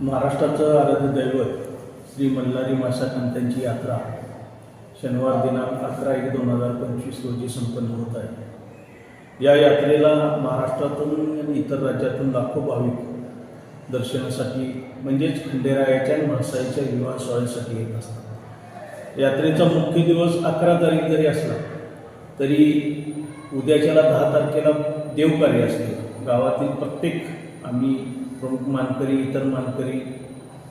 महाराष्ट्राचं आराध्य दैवत श्री मल्हारी माशाकांतांची यात्रा शनिवार दिनांक अकरा एक दोन हजार पंचवीस रोजी संपन्न होत आहे. या यात्रेला महाराष्ट्रातून आणि इतर राज्यातून लाखो भाविक दर्शनासाठी म्हणजेच खंडेरायाच्या आणि म्हाळसाईच्या विवाह सोहळ्यासाठी येत असतात. यात्रेचा मुख्य दिवस अकरा तारीख जरी असला तरी उद्याच्याला दहा तारखेला देवकार्य असते. गावातील प्रत्येक आम्ही प्रमुख मानकरी इतर मानकरी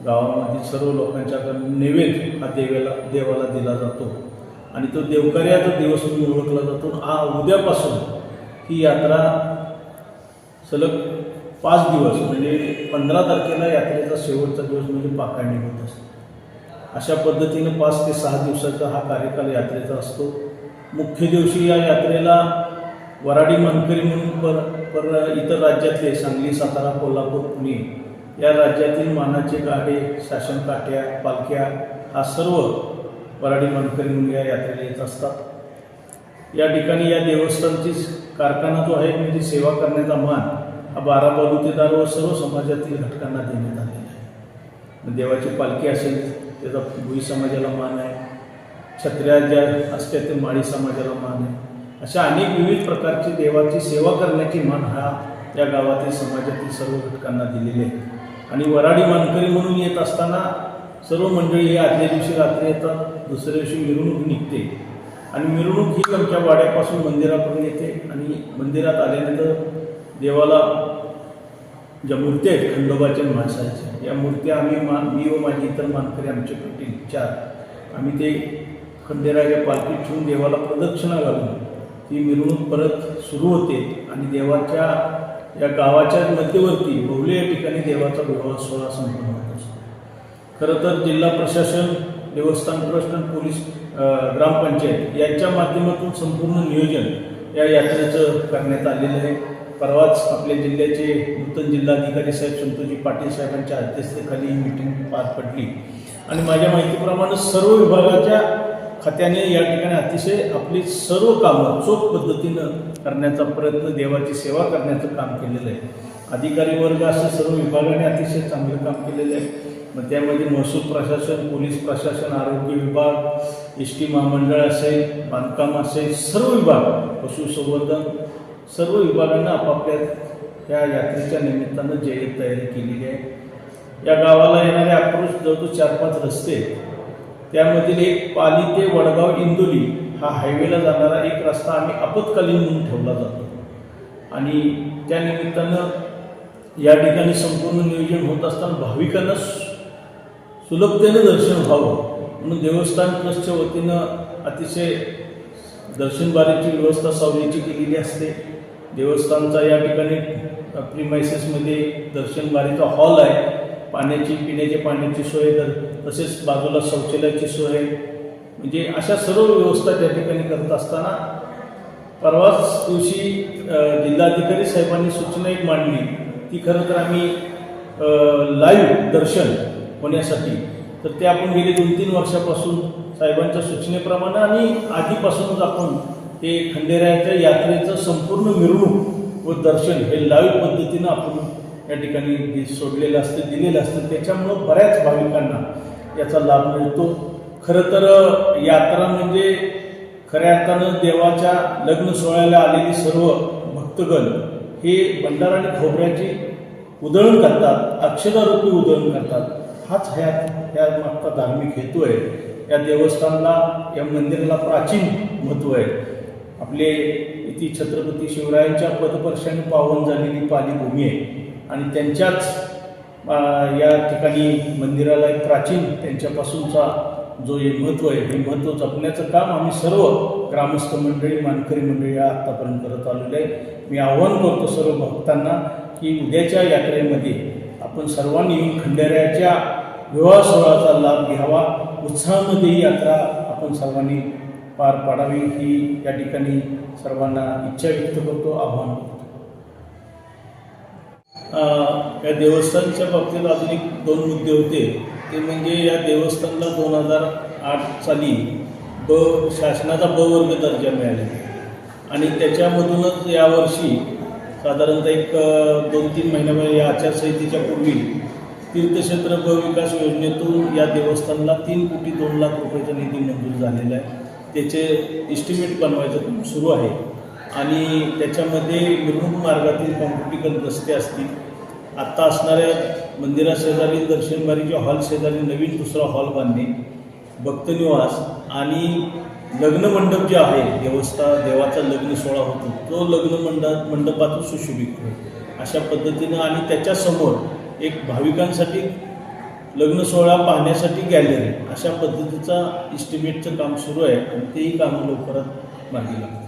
गावामधील सर्व लोकांच्याकडून नैवेद्य हा देवेला देवाला दिला जातो. आणि तो देवकार्याचा दिवस म्हणून ओळखला जातो आ उद्यापासून ही यात्रा सलग पाच दिवस म्हणजे पंधरा तारखेला यात्रेचा शेवटचा दिवस म्हणजे पाकाळणी होत असते. अशा पद्धतीनं पाच ते सहा दिवसाचा हा कार्यकाल यात्रेचा असतो. मुख्य दिवशी या यात्रेला वराडी मानकरी म्हणून पर पर इतर राज्यातले सांगली सातारा कोल्हापूर पुणे या राज्यातील मानाचे गाडे शासन काट्या पालख्या हा सर्व वराडी मनकरी म्हणून या यात्रेला येत असतात. या ठिकाणी या देवस्थानची कारखाना जो आहे म्हणजे सेवा करण्याचा मान हा बारा बलुतेदार व सर्व समाजातील घटकांना देण्यात आलेला आहे. देवाची पालखी असेल त्याचा भुई समाजाला मान आहे. छत्र्या ज्या असतात ते माळी समाजाला मान आहे. अशा अनेक विविध प्रकारची देवाची सेवा करण्याची मान हा या गावातील समाजातील सर्व घटकांना दिलेले आहे. आणि वराडी मानकरी म्हणून येत असताना सर्व मंडळी हे आदल्या दिवशी रात्री येतात दुसऱ्या दिवशी मिरवणूक निघते. आणि मिरवणूक ही आमच्या वाड्यापासून मंदिरापर्यंत येते आणि मंदिरात आल्यानंतर देवाला ज्या मूर्त्या आहेत खंडोबाच्या माणसाच्या या मूर्त्या आम्ही मा मी व माझी इतर मानकरी आमचे प्रति चार आम्ही ते खंडेराच्या पालखीत ठेवून देवाला प्रदक्षिणा घालून ती मिरवणूक परत सुरू होते आणि देवाच्या या गावाच्या मध्यवर्ती बहुले या ठिकाणी देवाचा विवाह सोहळा संपन्न होत असतो. खरं तर जिल्हा प्रशासन देवस्थान ट्रस्ट आणि पोलीस ग्रामपंचायत यांच्या माध्यमातून संपूर्ण नियोजन या यात्रेचं करण्यात आलेलं आहे. परवाच आपल्या जिल्ह्याचे नूतन जिल्हाधिकारी साहेब संतोषजी पाटील साहेबांच्या अध्यक्षतेखाली ही मिटिंग पार पडली. आणि माझ्या माहितीप्रमाणे सर्व विभागाच्या खात्याने या ठिकाणी अतिशय आपली सर्व कामं चोख पद्धतीनं करण्याचा प्रयत्न देवाची सेवा करण्याचं काम केलेलं आहे. अधिकारी वर्ग असं सर्व विभागाने अतिशय चांगलं काम केलेलं आहे. मग त्यामध्ये महसूल प्रशासन पोलीस प्रशासन आरोग्य विभाग एस टी महामंडळ असेल बांधकाम असेल सर्व विभाग पशुसंवर्धन सर्व विभागांना आपापल्या त्या यात्रेच्या निमित्तानं जय्यत तयारी केलेली आहे. या गावाला येणारे अप्रोच जवळजवळ चार पाच रस्ते त्यामधील एक पाली ते वडगाव इंदोली हा हायवेला जाणारा एक रस्ता आम्ही आपत्कालीन म्हणून ठेवला जातो. आणि त्या निमित्तानं या ठिकाणी संपूर्ण नियोजन होत असताना भाविकांना सु- सुलभतेनं दर्शन व्हावं म्हणून देवस्थान ट्रस्टच्या वतीनं अतिशय दर्शनबारीची व्यवस्था सावलीची केलेली असते. देवस्थानचा या ठिकाणी प्रिमायसेसमध्ये दर्शनबारीचा हॉल आहे. पाण्याची पिण्याच्या पाण्याची सोय तर तसेच बाजूला शौचालयाची सोय. आहे म्हणजे अशा सर्व व्यवस्था त्या ठिकाणी करत असताना परवाच दिवशी जिल्हाधिकारी साहेबांनी सूचना एक मांडली. ती खरं तर आम्ही लाईव्ह दर्शन होण्यासाठी. तर ते आपण गेले दोन तीन वर्षापासून साहेबांच्या सूचनेप्रमाणे आणि आधीपासूनच आपण ते खंडेरायाच्या यात्रेचं संपूर्ण मिरवणूक व दर्शन हे लाईव्ह पद्धतीनं आपण या ठिकाणी सोडलेलं असतं दिलेलं असतं त्याच्यामुळं बऱ्याच भाविकांना याचा लाभ मिळतो. खरं तर यात्रा म्हणजे खऱ्या अर्थानं देवाच्या लग्न सोहळ्याला आलेली सर्व भक्तगण हे भंडारा आणि खोबऱ्याची उधळण करतात अक्षरारूपी उधळण करतात. हाच ह्या ह्या मागचा धार्मिक हेतू आहे. या देवस्थानला या मंदिराला प्राचीन महत्त्व आहे. आपले इथे छत्रपती शिवरायांच्या पदपर्शाने पावन झालेली पालीभूमी आहे. आणि त्यांच्याच या ठिकाणी मंदिराला एक प्राचीन त्यांच्यापासूनचा जो हे महत्त्व आहे हे महत्त्व जपण्याचं काम आम्ही सर्व ग्रामस्थ मंडळी मानकरी मंडळी या आत्तापर्यंत करत आलेलो आहे. मी आव्हान करतो सर्व भक्तांना की उद्याच्या यात्रेमध्ये आपण सर्वांनी खंडेऱ्याच्या विवाह सोहळ्याचा लाभ घ्यावा. उत्साहामध्ये ही यात्रा आपण सर्वांनी पार पाडावी ही या ठिकाणी सर्वांना इच्छा व्यक्त करतो आव्हान करतो. या देवस्थानच्या बाबतीत अजून एक दोन मुद्दे होते. ते म्हणजे या देवस्थानला दोन हजार आठ साली ब शासनाचा ब वर्ग दर्जा मिळाला. आणि त्याच्यामधूनच यावर्षी साधारणतः एक दोन तीन महिन्यामध्ये या आचारसंहितेच्या पूर्वी तीर्थक्षेत्र विकास योजनेतून या देवस्थानला तीन कोटी दोन लाख रुपयाचा निधी मंजूर झालेला आहे. त्याचे इस्टिमेट बनवायचं सुरू आहे. आणि त्याच्यामध्ये मिरवणूक मार्गातील कॉम्पिटिकल रस्ते असतील आत्ता असणाऱ्या मंदिराशेजारी दर्शनबारीच्या हॉल शेजारी नवीन दुसरा हॉल बांधणे भक्तनिवास आणि लग्न मंडप जे आहे देवस्था देवाचा लग्न सोहळा होतो तो लग्न मंडप मंडपातून सुशोभित होईल. अशा पद्धतीनं आणि त्याच्यासमोर एक भाविकांसाठी लग्न सोहळा पाहण्यासाठी गॅलरी अशा पद्धतीचा इस्टिमेटचं काम सुरू आहे आणि तेही काम लवकरात मागे लागतं